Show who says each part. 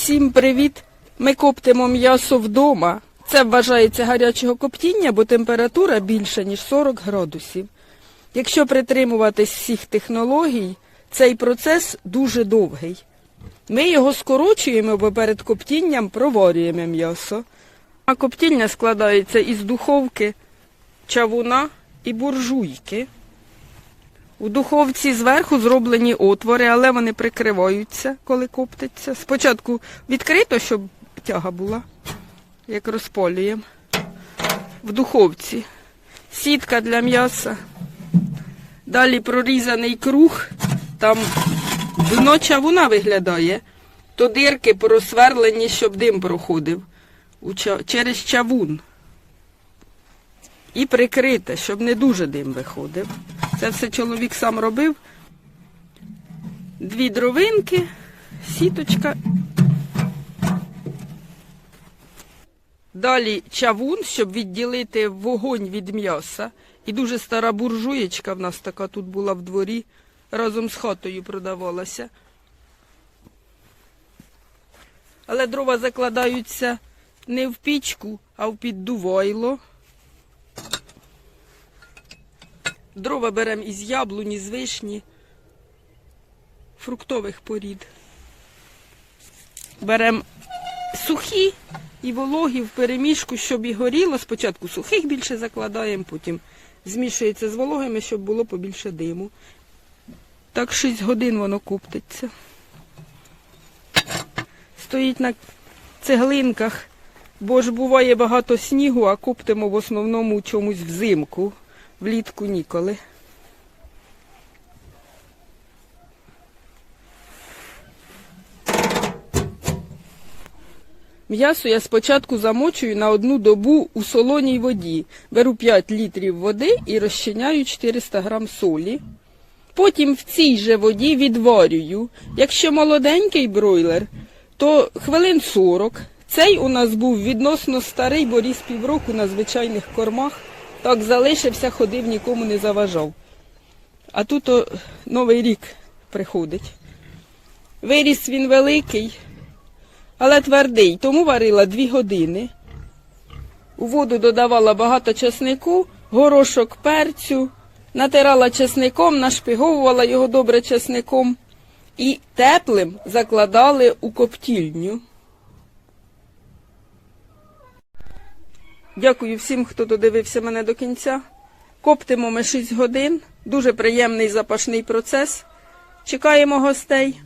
Speaker 1: Всім привіт! Ми коптимо м'ясо вдома. Це вважається гарячого коптіння, бо температура більша, ніж 40 градусів. Якщо притримуватись всіх технологій, цей процес дуже довгий. Ми його скорочуємо, бо перед коптінням проварюємо м'ясо. А коптіння складається із духовки, чавуна і буржуйки. У духовці зверху зроблені отвори, але вони прикриваються, коли коптиться. Спочатку відкрито, щоб тяга була, як розпалюємо. В духовці. Сітка для м'яса. Далі прорізаний круг, там дно чавуна виглядає, то дирки просверлені, щоб дим проходив через чавун. І прикрите, щоб не дуже дим виходив. Це все чоловік сам робив. Дві дровинки, сіточка. Далі чавун, щоб відділити вогонь від м'яса. І дуже стара буржуєчка в нас така тут була в дворі, разом з хатою продавалася. Але дрова закладаються не в пічку, а в піддувайло. Дрова беремо із яблуні, з вишні, фруктових порід. Беремо сухі і вологі в перемішку, щоб і горіло. Спочатку сухих більше закладаємо, потім змішується з вологими, щоб було побільше диму. Так 6 годин воно коптиться. Стоїть на цеглинках, бо ж буває багато снігу, а коптимо в основному чомусь взимку. Влітку ніколи. М'ясо я спочатку замочую на одну добу у солоній воді. Беру 5 літрів води і розчиняю 400 грам солі. Потім в цій же воді відварюю. Якщо молоденький бройлер, то хвилин 40. Цей у нас був відносно старий, бо ріс півроку на звичайних кормах. Так залишився, ходив, нікому не заважав. А тут о, новий рік приходить. Виріс він великий, але твердий, тому варила дві години. У воду додавала багато чеснику, горошок перцю, натирала чесником, нашпиговувала його добре чесником і теплим закладали у коптільню. Дякую всім, хто додивився мене до кінця. Коптимо ми 6 годин. Дуже приємний запашний процес. Чекаємо гостей.